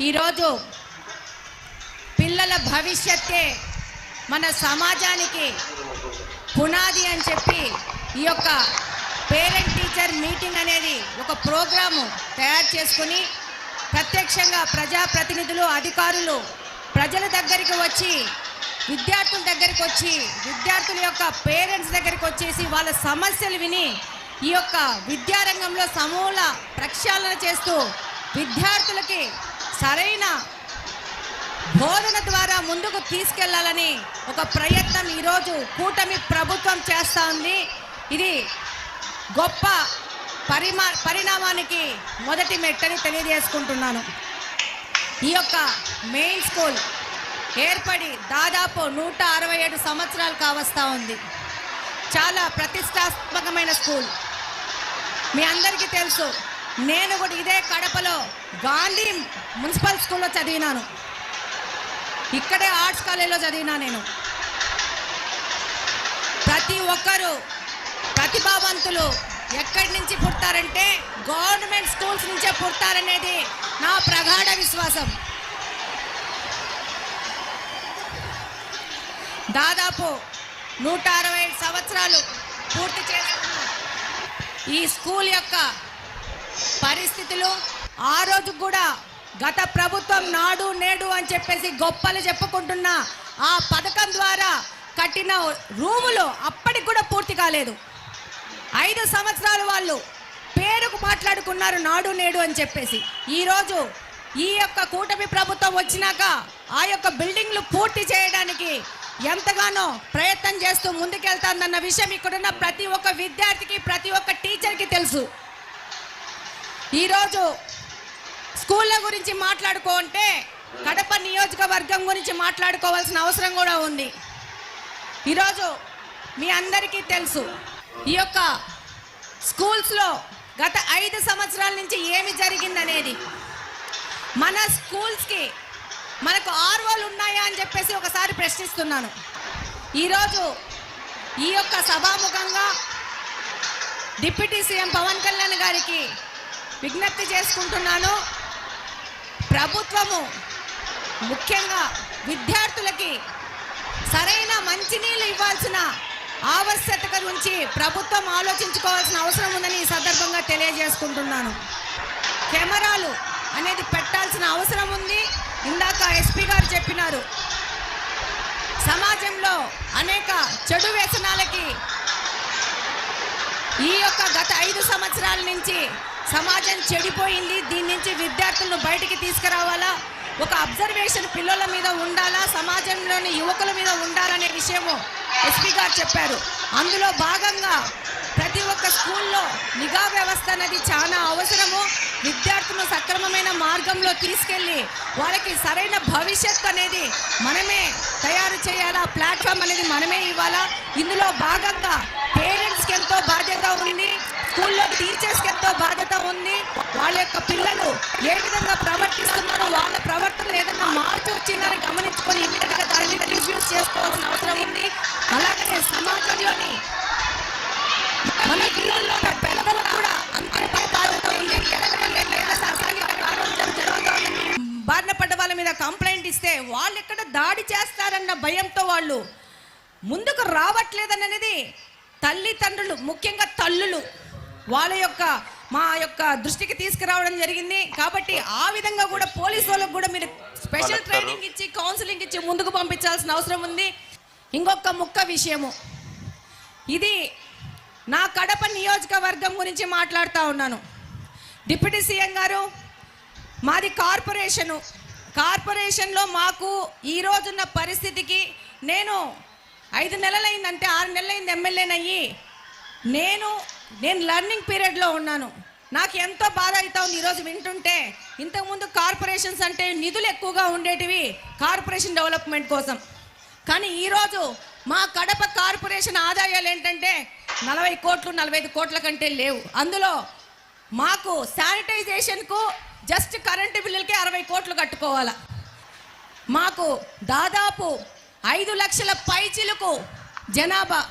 ఈరోజు పిల్లల భవిష్యత్తే మన సమాజానికి పునాది అని చెప్పి ఈ యొక్క పేరెంట్ టీచర్ మీటింగ్ అనేది ఒక ప్రోగ్రాము తయారు చేసుకుని ప్రత్యక్షంగా ప్రజాప్రతినిధులు అధికారులు ప్రజల దగ్గరికి వచ్చి విద్యార్థుల దగ్గరికి వచ్చి విద్యార్థుల యొక్క పేరెంట్స్ దగ్గరికి వచ్చేసి వాళ్ళ సమస్యలు విని ఈ యొక్క విద్యారంగంలో సమూల ప్రక్షాళన చేస్తూ విద్యార్థులకి సరైన బోధన ద్వారా ముందుకు తీసుకెళ్ళాలని ఒక ప్రయత్నం ఈరోజు కూటమి ప్రభుత్వం చేస్తూ ఉంది. ఇది గొప్ప పరిమా పరిణామానికి మొదటి మెట్టని తెలియజేసుకుంటున్నాను. ఈ యొక్క మెయిన్ స్కూల్ ఏర్పడి దాదాపు నూట అరవై ఏడు సంవత్సరాలు కావస్తా ఉంది. చాలా ప్రతిష్టాత్మకమైన స్కూల్. మీ అందరికీ తెలుసు నేను కూడా ఇదే కడపలో గాంధీ మున్సిపల్ స్కూల్లో చదివినాను. ఇక్కడే ఆర్ట్స్ కాలేజీలో చదివినా నేను. ప్రతి ఒక్కరూ ప్రతిభావంతులు ఎక్కడి నుంచి పుడతారంటే గవర్నమెంట్ స్కూల్స్ నుంచే పుడతారనేది నా ప్రగాఢ విశ్వాసం. దాదాపు నూట అరవై సంవత్సరాలు పూర్తి చేసుకున్న ఈ స్కూల్ యొక్క పరిస్థితులు ఆ రోజు కూడా గత ప్రభుత్వం నాడు నేడు అని చెప్పేసి గొప్పలు చెప్పుకుంటున్న ఆ పథకం ద్వారా కట్టిన రూములు అప్పటికి కూడా పూర్తి కాలేదు. ఐదు సంవత్సరాలు వాళ్ళు పేరుకు మాట్లాడుకున్నారు నాడు నేడు అని చెప్పేసి. ఈరోజు ఈ యొక్క కూటమి ప్రభుత్వం వచ్చినాక ఆ యొక్క బిల్డింగ్లు పూర్తి చేయడానికి ఎంతగానో ప్రయత్నం చేస్తూ ముందుకెళ్తాందన్న విషయం ఇక్కడున్న ప్రతి ఒక్క విద్యార్థికి ప్రతి ఒక్క టీచర్కి తెలుసు. ఈరోజు స్కూళ్ళ గురించి మాట్లాడుకుంటే కడప నియోజకవర్గం గురించి మాట్లాడుకోవాల్సిన అవసరం కూడా ఉంది. ఈరోజు మీ అందరికీ తెలుసు ఈ యొక్క స్కూల్స్లో గత ఐదు సంవత్సరాల నుంచి ఏమి జరిగిందనేది. మన స్కూల్స్కి మనకు ఆర్వోలు ఉన్నాయా అని చెప్పేసి ఒకసారి ప్రశ్నిస్తున్నాను. ఈరోజు ఈ యొక్క సభాముఖంగా డిప్యూటీ సీఎం పవన్ కళ్యాణ్ గారికి విజ్ఞప్తి చేసుకుంటున్నాను. ప్రభుత్వము ముఖ్యంగా విద్యార్థులకి సరైన మంచినీళ్ళు ఇవ్వాల్సిన ఆవశ్యకత గురించి ప్రభుత్వం ఆలోచించుకోవాల్సిన అవసరం ఉందని ఈ సందర్భంగా తెలియజేసుకుంటున్నాను. కెమెరాలు అనేది పెట్టాల్సిన అవసరం ఉంది. ఇందాక ఎస్పీ గారు చెప్పినారు. సమాజంలో అనేక చెడు వ్యసనాలకి ఈ యొక్క గత ఐదు సంవత్సరాల నుంచి సమాజం చెడిపోయింది. దీని నుంచి విద్యార్థులను బయటికి తీసుకురావాలా? ఒక అబ్జర్వేషన్ పిల్లల మీద ఉండాలా? సమాజంలోని యువకుల మీద ఉండాలనే విషయము ఎస్పీ గారు చెప్పారు. అందులో భాగంగా ప్రతి ఒక్క స్కూల్లో నిఘా వ్యవస్థ అనేది చాలా అవసరము. విద్యార్థులను సక్రమమైన మార్గంలో తీసుకెళ్ళి వాళ్ళకి సరైన భవిష్యత్తు అనేది మనమే తయారు చేయాలా? ప్లాట్ఫామ్ అనేది మనమే ఇవ్వాలా? ఇందులో భాగంగా పేరెంట్స్కి ఎంతో బాధ్యత ఉంది. స్కూల్లో టీచర్స్కి ఎంతో బాధ్యత ఉంది. వాళ్ళ యొక్క పిల్లలు ఏ విధంగా ప్రవర్తిస్తున్నారు వాళ్ళ ప్రవర్తన ఏదైనా మార్చి వచ్చిందని గమనించుకొని ఇమీడియట్గా దాని మీద రివ్యూస్ చేసుకోవాల్సిన అవసరం ఉంది. అలాగే సమాజంలోని మన పిల్లల్లో పెద్దలు కూడా అంతే బాధ్యత ఉంది. బారిన పడ్డ వాళ్ళ మీద కంప్లైంట్ ఇస్తే వాళ్ళు ఎక్కడ దాడి చేస్తారన్న భయంతో వాళ్ళు ముందుకు రావట్లేదనేది తల్లిదండ్రులు ముఖ్యంగా తల్లులు. వాళ్ళ యొక్క మా యొక్క దృష్టికి తీసుకురావడం జరిగింది. కాబట్టి ఆ విధంగా కూడా పోలీసు వాళ్ళకు కూడా మీరు స్పెషల్. ట్రైనింగ్ ఇచ్చి కౌన్సిలింగ్ ఇచ్చి ముందుకు పంపించాల్సిన అవసరం ఉంది. ఇంకొక ముక్క విషయము. ఇది నా కడప నియోజకవర్గం గురించి మాట్లాడుతూ ఉన్నాను. డిప్యూటీ సీఎం గారు మాది కార్పొరేషను. కార్పొరేషన్లో మాకు ఈ రోజున్న పరిస్థితికి నేను ఐదు నెలలైందంటే ఆరు నెలలైంది ఎమ్మెల్యేనయ్యి. నేను నేను లర్నింగ్ పీరియడ్లో ఉన్నాను. నాకు ఎంతో బాధ అవుతా ఉంది ఈరోజు వింటుంటే. ఇంతకుముందు కార్పొరేషన్స్ అంటే నిధులు ఎక్కువగా ఉండేటివి కార్పొరేషన్ డెవలప్మెంట్ కోసం. కానీ ఈరోజు మా కడప కార్పొరేషన్ ఆదాయాలు ఏంటంటే నలభై కోట్లు నలభై ఐదు కోట్ల కంటే లేవు. అందులో మాకు శానిటైజేషన్కు జస్ట్ కరెంటు బిల్లులకే అరవై కోట్లు కట్టుకోవాలా. మాకు దాదాపు ఐదు లక్షల పైచిలకు జనాభా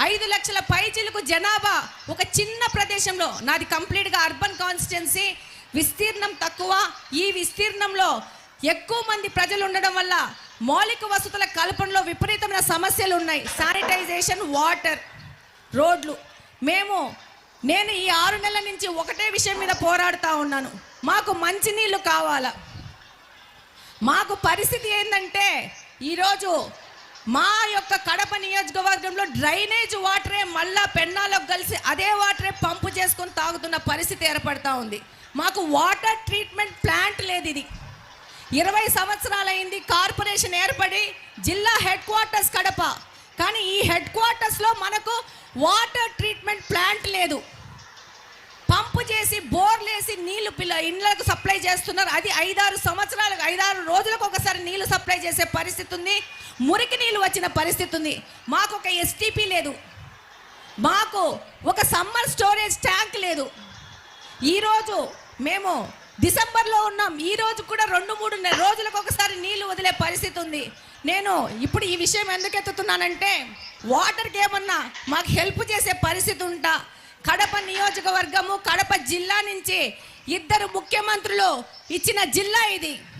ఐదు లక్షల పైచిలకు జనాభా ఒక చిన్న ప్రదేశంలో నాది కంప్లీట్గా అర్బన్ కాన్స్టిట్యున్సీ. విస్తీర్ణం తక్కువ. ఈ విస్తీర్ణంలో ఎక్కువ మంది ప్రజలు ఉండడం వల్ల మౌలిక వసతుల కల్పనలో విపరీతమైన సమస్యలు ఉన్నాయి. శానిటైజేషన్ వాటర్ రోడ్లు. మేము నేను ఈ ఆరు నెలల నుంచి ఒకటే విషయం మీద పోరాడుతూ ఉన్నాను. మాకు మంచినీళ్ళు కావాలా? మాకు పరిస్థితి ఏంటంటే ఈరోజు మా యొక్క కడప నియోజకవర్గంలో డ్రైనేజ్ వాటరే మళ్ళా పెన్నాలకు కలిసి అదే వాటరే పంపు చేసుకొని తాగుతున్న పరిస్థితి ఏర్పడతా ఉంది. మాకు వాటర్ ట్రీట్మెంట్ ప్లాంట్ లేదు ఇది. ఇరవై సంవత్సరాలైంది కార్పొరేషన్ ఏర్పడి జిల్లా హెడ్ క్వార్టర్స్ కడప. కానీ ఈ హెడ్ క్వార్టర్స్లో మనకు వాటర్ ట్రీట్మెంట్ ప్లాంట్ లేదు. చేసి నీళ్ళు పిల్ల ఇండ్లకు సప్లై చేస్తున్నారు. అది ఐదారు సంవత్సరాలకు ఐదారు రోజులకు ఒకసారి నీళ్ళు సప్లై చేసే పరిస్థితి ఉంది. మురికి నీళ్ళు వచ్చిన పరిస్థితి ఉంది. మాకు ఒక ఎస్టీపీ లేదు. మాకు ఒక సమ్మర్ స్టోరేజ్ ట్యాంక్ లేదు. ఈరోజు మేము డిసెంబర్లో ఉన్నాం. ఈ రోజు కూడా రెండు మూడు నె- రోజులకు ఒకసారి నీళ్ళు వదిలే పరిస్థితి ఉంది. నేను ఇప్పుడు ఈ విషయం ఎందుకు ఎత్తుతున్నానంటే వాటర్కి ఏమన్నా మాకు హెల్ప్ చేసే పరిస్థితి ఉంటా. కడప నియోజకవర్గము కడప జిల్లా నుంచి ఇద్దరు ముఖ్యమంత్రులు ఇచ్చిన జిల్లా ఇది.